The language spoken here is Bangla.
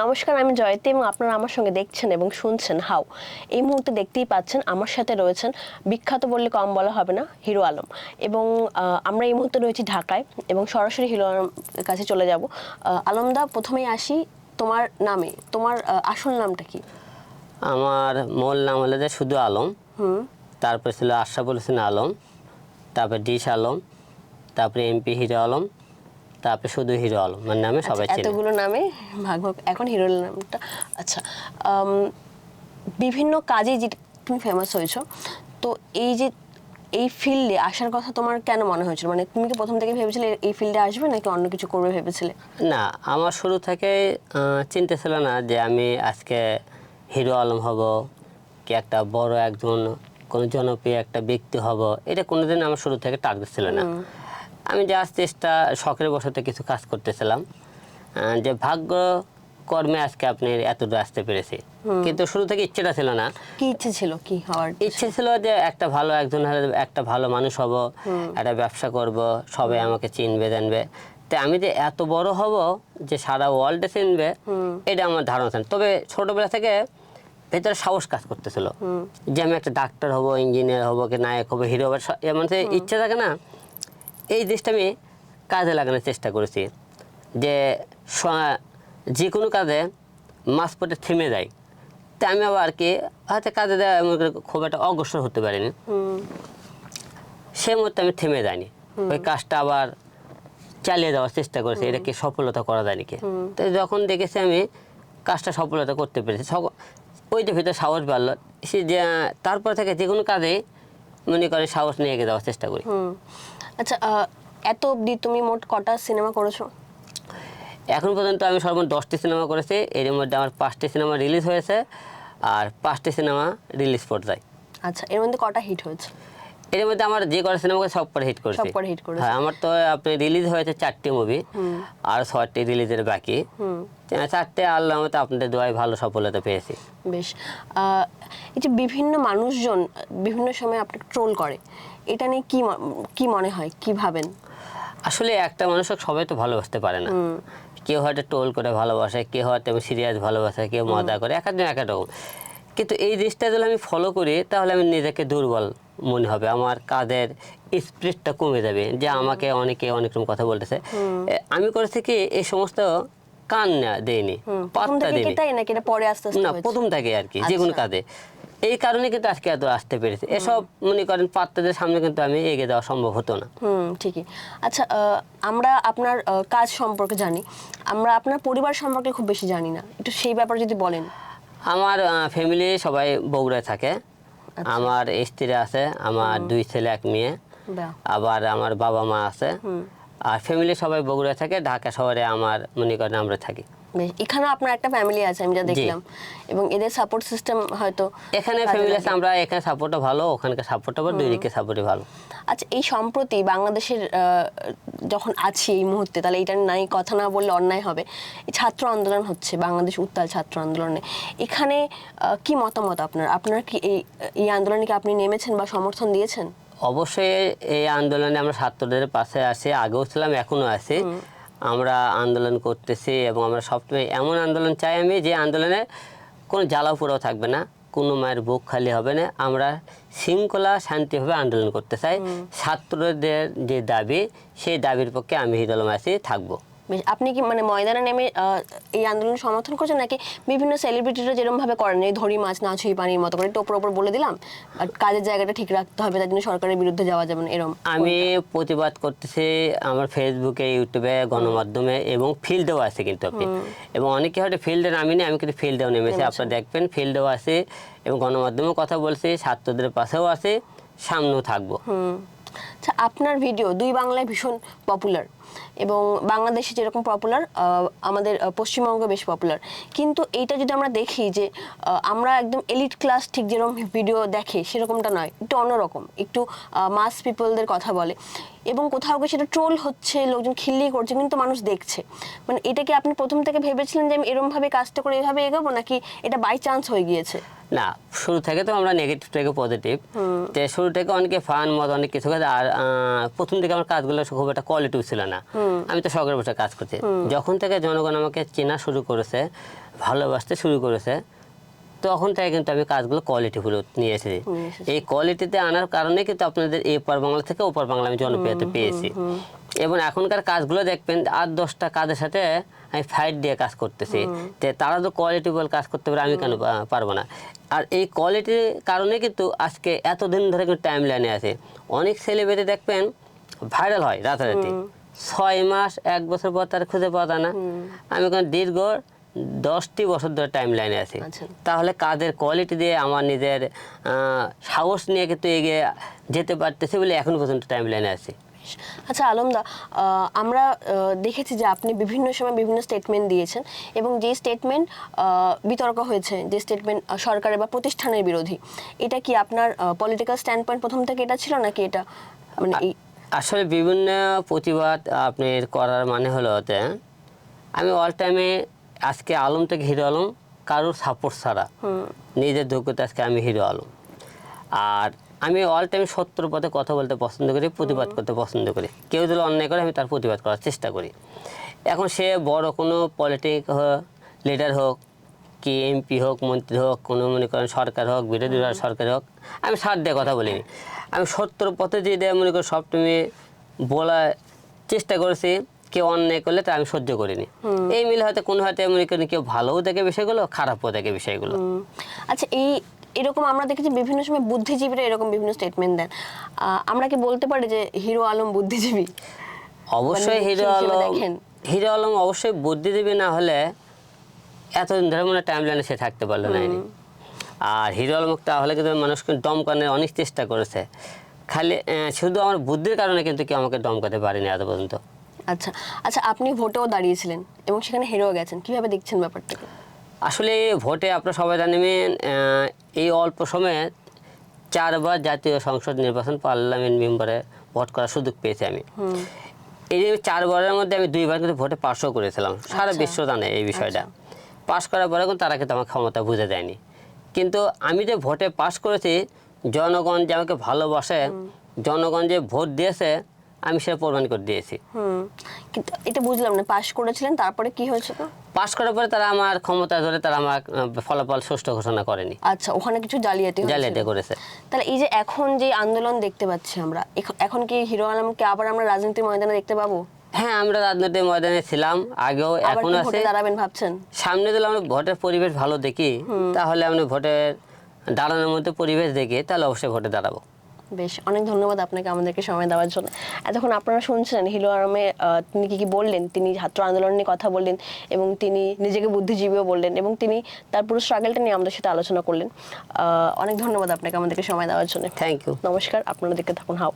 নমস্কার আমি জয়তী এবং আপনারা আমার সঙ্গে দেখছেন এবং শুনছেন হাও। এই মুহূর্তে দেখতেই পাচ্ছেন আমার সাথে রয়েছেন বিখ্যাত বললে কম বলা হবে না হিরো আলম। এবং আমরা এই মুহূর্তে রয়েছি ঢাকায় এবং সরাসরি হিরো আলম কাছে চলে যাব। আলমদা প্রথমেই আসি তোমার নামে। তোমার আসল নামটা কি? আমার মূল নাম হলো যে শুধু আলম। হুম। তারপরে ছিল আশরাফুল হোসেন আলম তারপরে ডিশ আলম তারপরে এমপি হিরো আলম তারপরে শুধু হিরো আলম মানে নামে সবাই আচ্ছা, চেনে এতগুলো নামে ভাগ ভাগ এখন হিরোর নামটা। আচ্ছা বিভিন্ন কাজে যে তুমি ফেমাস হয়েছো তো এই যে এই ফিল্ডে আসার কথা তোমার কেন মনে হয়েছিল? মানে তুমি কি প্রথম থেকে ভেবেছিলে এই ফিল্ডে আসবে নাকি অন্য কিছু করবে ভেবেছিলে? না আমার শুরু থেকে চিন্তা ছিল না যে আমি আজকে হিরো আলম হব কি একটা বড় একজন কোনো জনপ্রিয় একটা ব্যক্তি হব এটা কোনোদিন আমার শুরু থেকে টার্গেট ছিল না। আমি জাস্ট চেষ্টা শখের বসতে কিছু কাজ করতেছিলাম। যে ভাগ্য কর্মে আজকে আপনি এতদূর আসতে পেরেছি। কিন্তু শুরু থেকে ইচ্ছেটা ছিল না। কি ইচ্ছে ছিল? কি হওয়ার ইচ্ছে? ছিল যে একটা ভালো একজন একটা ভালো মানুষ হব একটা ব্যবসা করব সবাই আমাকে চিনবে জানবে। তাই আমি যে এত বড় হব যে সারা ওয়ার্ল্ডে চিনবে এটা আমার ধারণা ছিল। তবে ছোটবেলা থেকে ভেতরে সাহস কাজ করতেছিল। যে আমি একটা ডাক্তার হব ইঞ্জিনিয়ার হব কি নায়ক হব হিরো হব যে ইচ্ছে থাকে না এই জিনিসটা আমি কাজে লাগানোর চেষ্টা করেছি। যে যে কোনো কাজে মাছ পটে থেমে যায়। তা আমি আবার কি হয়তো কাজে দেওয়া খুব একটা অগ্রসর হতে পারিনি। সে মুহূর্তে আমি থেমে যাইনি। ওই কাজটা আবার চালিয়ে যাওয়ার চেষ্টা করেছি। এটা কি সফলতা করা যায় নাকি? তো যখন দেখেছি আমি কাজটা সফলতা করতে পেরেছি ওই যে ভিতরে সাহস বাড়লো সে যে তারপর থেকে যে কোনো কাজে মনে করে সাহস নিয়ে এগিয়ে যাওয়ার চেষ্টা করি। আচ্ছা এত অবধি তুমি মোট কটা সিনেমা করেছ? এখন পর্যন্ত আমি সর্বমোট দশটি সিনেমা করেছি। এর মধ্যে আমার পাঁচটি সিনেমা রিলিজ হয়েছে আর পাঁচটি সিনেমা রিলিজ পর্যায়ে। আচ্ছা এর মধ্যে কটা হিট হয়েছে? এর মধ্যে আমার যে কটা সিনেমা সব পরে হিট করেছে। হ্যাঁ আমার তো আপনি রিলিজ হয়েছে চারটি মুভি আর ছয়টি রিলিজের বাকি। চারটে আল্লাহ মতো আপনাদের দোয়ায় ভালো সফলতা পেয়েছি। বেশ। এই যে বিভিন্ন মানুষজন বিভিন্ন সময় আপনাকে ট্রোল করে এটা নিয়ে কি কি মনে হয়? কি ভাবেন? আসলে একটা মানুষকে সবাই তো ভালোবাসতে পারে না। কেউ হয়তো টোল করে ভালোবাসে কেউ হয়তো সিরিয়াস ভালোবাসে কেউ মজা করে এক একজন এক এক রকম। কিন্তু এই জিনিসটা যদি আমি ফলো করি তাহলে আমি নিজেকে দুর্বল মনে হবে। আমার কাজের স্পিরিটটা কমে যাবে যে আমাকে অনেকে অনেক রকম কথা বলতেছে। আমি করেছি কি এই সমস্ত কান না- দেইনি হুম, পাত্তা এটা পরে আস্তে না প্রথম থেকে আর কি যে কোনো আচ্ছা। কাজে এই কারণে কিন্তু আজকে এত আসতে পেরেছি। এসব মনে করেন পাত্তাদের সামনে কিন্তু আমি এগিয়ে দেওয়া সম্ভব হতো না। হুম ঠিকই। আচ্ছা আমরা আপনার কাজ সম্পর্কে জানি। আমরা আপনার পরিবার সম্পর্কে খুব বেশি জানি না। একটু সেই ব্যাপারে যদি বলেন। আমার ফ্যামিলি সবাই বগুড়ায় থাকে। আমার স্ত্রী আছে আমার দুই ছেলে এক মেয়ে। আবার আমার বাবা মা আছে। আর ফ্যামিলি সবাই বগুড়া থাকে ঢাকা শহরে আমার মনে করেন আমরা থাকি। বেশ এখানেও আপনার একটা ফ্যামিলি আছে আমি যা দেখলাম। এবং এদের সাপোর্ট সিস্টেম হয়তো এখানে ফ্যামিলি আছে আমরা এখানে সাপোর্টও ভালো ওখানকার সাপোর্ট আবার দুই দিকে সাপোর্টই ভালো। আচ্ছা এই সম্প্রতি বাংলাদেশের যখন আছি এই মুহূর্তে তাহলে এটা নাই কথা না বললে অন্যায় হবে। ছাত্র আন্দোলন হচ্ছে বাংলাদেশ উত্তাল ছাত্র আন্দোলনে। এখানে কি মতামত আপনার? আপনার কি এই এই আন্দোলনে কি আপনি নেমেছেন বা সমর্থন দিয়েছেন? অবশ্যই এই আন্দোলনে আমরা ছাত্রদের পাশে আছি আগেও ছিলাম এখনও আছি। আমরা আন্দোলন করতেছি এবং আমরা সবসময় এমন আন্দোলন চাই আমি যে আন্দোলনে কোনো জ্বালাও পোড়াও থাকবে না কোনো মায়ের বুক খালি হবে না। আমরা শৃঙ্খলা শান্তিভাবে আন্দোলন করতে চাই। ছাত্রদের যে দাবি সেই দাবির পক্ষে আমি হিদলম আছি থাকব। আপনি কি মানে ময়দানে নেমে এই আন্দোলন সমর্থন করছেন নাকি বিভিন্ন সেলিব্রিটিরা যেরকম ভাবে করেন? এই ধরি মাছ না ছুঁই পানির মতো করে টোপর ওপর বলে দিলাম আর কাজের জায়গাটা ঠিক রাখতে হবে তার জন্য সরকারের বিরুদ্ধে যাওয়া যাবে না এরম আমি প্রতিবাদ করতেছি আমার ফেসবুকে ইউটিউবে গণমাধ্যমে এবং ফিল্ডেও আছে কিন্তু আপনি। এবং অনেকে হয়তো ফিল্ডে নামিনি আমি কিন্তু ফিল্ডেও নেমেছি আপনারা দেখবেন ফিল্ডেও আছে এবং গণমাধ্যমেও কথা বলছি ছাত্রদের পাশেও আছে সামনেও থাকব। আচ্ছা আপনার ভিডিও দুই বাংলায় ভীষণ পপুলার এবং বাংলাদেশে যেরকম পপুলার আমাদের পশ্চিমবঙ্গে বেশ পপুলার কিন্তু এইটা যদি আমরা দেখি যে আমরা একদম এলিট ক্লাস ঠিক যেরকম ভিডিও দেখে সেরকমটা নয় একটু অন্যরকম একটু মাস পিপলদের কথা বলে। এবং কোথাও গিয়ে সেটা ট্রোল হচ্ছে লোকজন খিল্লি করছে কিন্তু মানুষ দেখছে। মানে এটা কি আপনি প্রথম থেকে ভেবেছিলেন যে আমি এরমভাবে কাজটা করে এভাবে এগোবো নাকি এটা বাই চান্স হয়ে গিয়েছে? না শুরু থেকে তো আমরা নেগেটিভ থেকে পজিটিভ তো শুরু থেকে অনেকে ফান মত অনেক কিছু কাজ আর প্রথম থেকে আমার কাজগুলো খুব একটা কোয়ালিটিভ ছিল না। আমি তো শখের বসে কাজ করছি। যখন থেকে জনগণ আমাকে চেনা শুরু করেছে ভালোবাসতে শুরু করেছে তখন থেকে কিন্তু আমি কাজগুলো কোয়ালিটিফুল নিয়ে এসেছি। এই কোয়ালিটিতে আনার কারণে কিন্তু আপনাদের এপার বাংলা থেকে ওপার বাংলা আমি জনপ্রিয়তা পেয়েছি। এবং এখনকার কাজগুলো দেখবেন আট দশটা কাজের সাথে আমি ফাইট দিয়ে কাজ করতেছি। তে তারা তো কোয়ালিটিফুল কাজ করতে পারে আমি কেন পারব না। আর এই কোয়ালিটির কারণে কিন্তু আজকে এতদিন ধরে কিন্তু টাইম লাইনে আছে। অনেক ছেলেমেয়েদের দেখবেন ভাইরাল হয় রাতারাতি। ছয় মাস এক বছর পর তার খুঁজে পাওয়া যায় না। আমি এখন দীর্ঘ দশটি বছর ধরে টাইম লাইনে আছি। আচ্ছা। তাহলে কাজের কোয়ালিটি দিয়ে আমার নিজের সাহস নিয়ে কিন্তু এগিয়ে যেতে পারতেছি বলে এখন পর্যন্ত টাইম লাইনে আছি আচ্ছা আলমদা আমরা দেখেছি যে আপনি বিভিন্ন সময় বিভিন্ন স্টেটমেন্ট দিয়েছেন এবং যে স্টেটমেন্ট বিতর্ক হয়েছে যে স্টেটমেন্ট সরকারের বা প্রতিষ্ঠানের বিরোধী এটা কি আপনার পলিটিক্যাল স্ট্যান্ড পয়েন্ট প্রথম থেকে এটা ছিল নাকি এটা মানে আসলে বিভিন্ন প্রতিবাদ আপনার করার মানে হলো হতে আমি অল টাইমে আজকে আলম থেকে হিরো আলম কারোর সাপোর্ট ছাড়া। নিজের যোগ্যতা আজকে আমি হিরো আলম। আর আমি অল টাইম সত্যর পথে কথা বলতে পছন্দ করি প্রতিবাদ করতে পছন্দ করি। কেউ যদি অন্যায় করে আমি তার প্রতিবাদ করার চেষ্টা করি। এখন সে বড় কোনো পলিটিক লিডার হোক কি এমপি হোক মন্ত্রী হোক কোনো মনে করেন সরকার হোক বিরোধী দল সরকার হোক আমি সার দিয়ে কথা বলিনি। আমি সত্যর পথে যে দেয় মনে করি সব তুমি বলার চেষ্টা করেছি কেউ অন্যায় করলে তা আমি সহ্য করিনি। এই মিলে হয়তো কোনো হয়তো মনে করেন কেউ ভালোও দেখে বিষয়গুলো খারাপও দেখে বিষয়গুলো। আচ্ছা এই এরকম আমরা দেখেছি বিভিন্ন সময় বুদ্ধিজীবীরা এরকম বিভিন্ন স্টেটমেন্ট দেন। আমরা কি বলতে পারি যে হিরো আলম বুদ্ধিজীবী? অবশ্যই মানে হিরো আলম দেখেন? হিরো আলম অবশ্যই বুদ্ধিজীবী না হলে এতদিন ধরে মনে টাইম লাইনে সে থাকতে পারল না। আর হিরো আলম তাহলে কিন্তু মানুষকে দমকানোর অনেক চেষ্টা করেছে। খালি শুধু আমার বুদ্ধির কারণে কিন্তু কেউ আমাকে দমকাতে পারেনি এত পর্যন্ত। আচ্ছা আচ্ছা আপনি ভোটেও দাঁড়িয়েছিলেন এবং সেখানে হেরেও গেছেন। কীভাবে দেখছেন ব্যাপারটাকে? আসলে ভোটে আপনারা সবাই জানেন এই অল্প সময়ে চারবার জাতীয় সংসদ নির্বাচন পার্লামেন্ট মেম্বারে ভোট করার সুযোগ পেয়েছি আমি। এই যে চারবারের মধ্যে আমি দুইবার কিন্তু ভোটে পাশও করেছিলাম। সারা আচ্ছা। বিশ্ব জানে এই বিষয়টা। পাশ করার পরে কিন্তু তারা কিন্তু আমার ক্ষমতা বুঝে দেয়নি। কিন্তু আমি যে ভোটে পাশ করেছি জনগণ যে আমাকে ভালোবাসে জনগণ যে ভোট দিয়েছে আমি সেটা প্রমাণ করে দিয়েছি। কিন্তু এটা বুঝলাম না পাশ করেছিলেন তারপরে কি হয়েছিল পাশ করার পরে তারা আমার ক্ষমতা ধরে তারা আমার ফলাফল সুষ্ঠু ঘোষণা করেনি। আচ্ছা ওখানে কিছু জালিয়াতি জালিয়াতি করেছে। তাহলে এই যে এখন যে আন্দোলন দেখতে পাচ্ছি আমরা এখ- এখন কি হিরো আলমকে আবার আমরা রাজনীতির ময়দানে দেখতে পাবো? হ্যাঁ আমরা রাজনৈতিক ময়দানে ছিলাম আগেও এখন আছে। দাঁড়াবেন ভাবছেন? সামনে যদি আমরা ভোটের পরিবেশ ভালো দেখি তাহলে আমরা ভোটের দাঁড়ানোর মধ্যে পরিবেশ দেখি তাহলে অবশ্যই ভোটে দাঁড়াবো। বেশ অনেক ধন্যবাদ আপনাকে আমাদেরকে সময় দেওয়ার জন্য। এতক্ষণ আপনারা শুনছিলেন হিলো আরমে তিনি কি কি বললেন? তিনি ছাত্র আন্দোলন নিয়ে কথা বললেন এবং তিনি নিজেকে বুদ্ধিজীবীও বললেন এবং তিনি তার পুরো স্ট্রাগলটা নিয়ে আমাদের সাথে আলোচনা করলেন। আহ, অনেক ধন্যবাদ আপনাকে আমাদেরকে সময় দেওয়ার জন্য। থ্যাংক ইউ নমস্কার আপনারা দেখতে থাকুন হাও।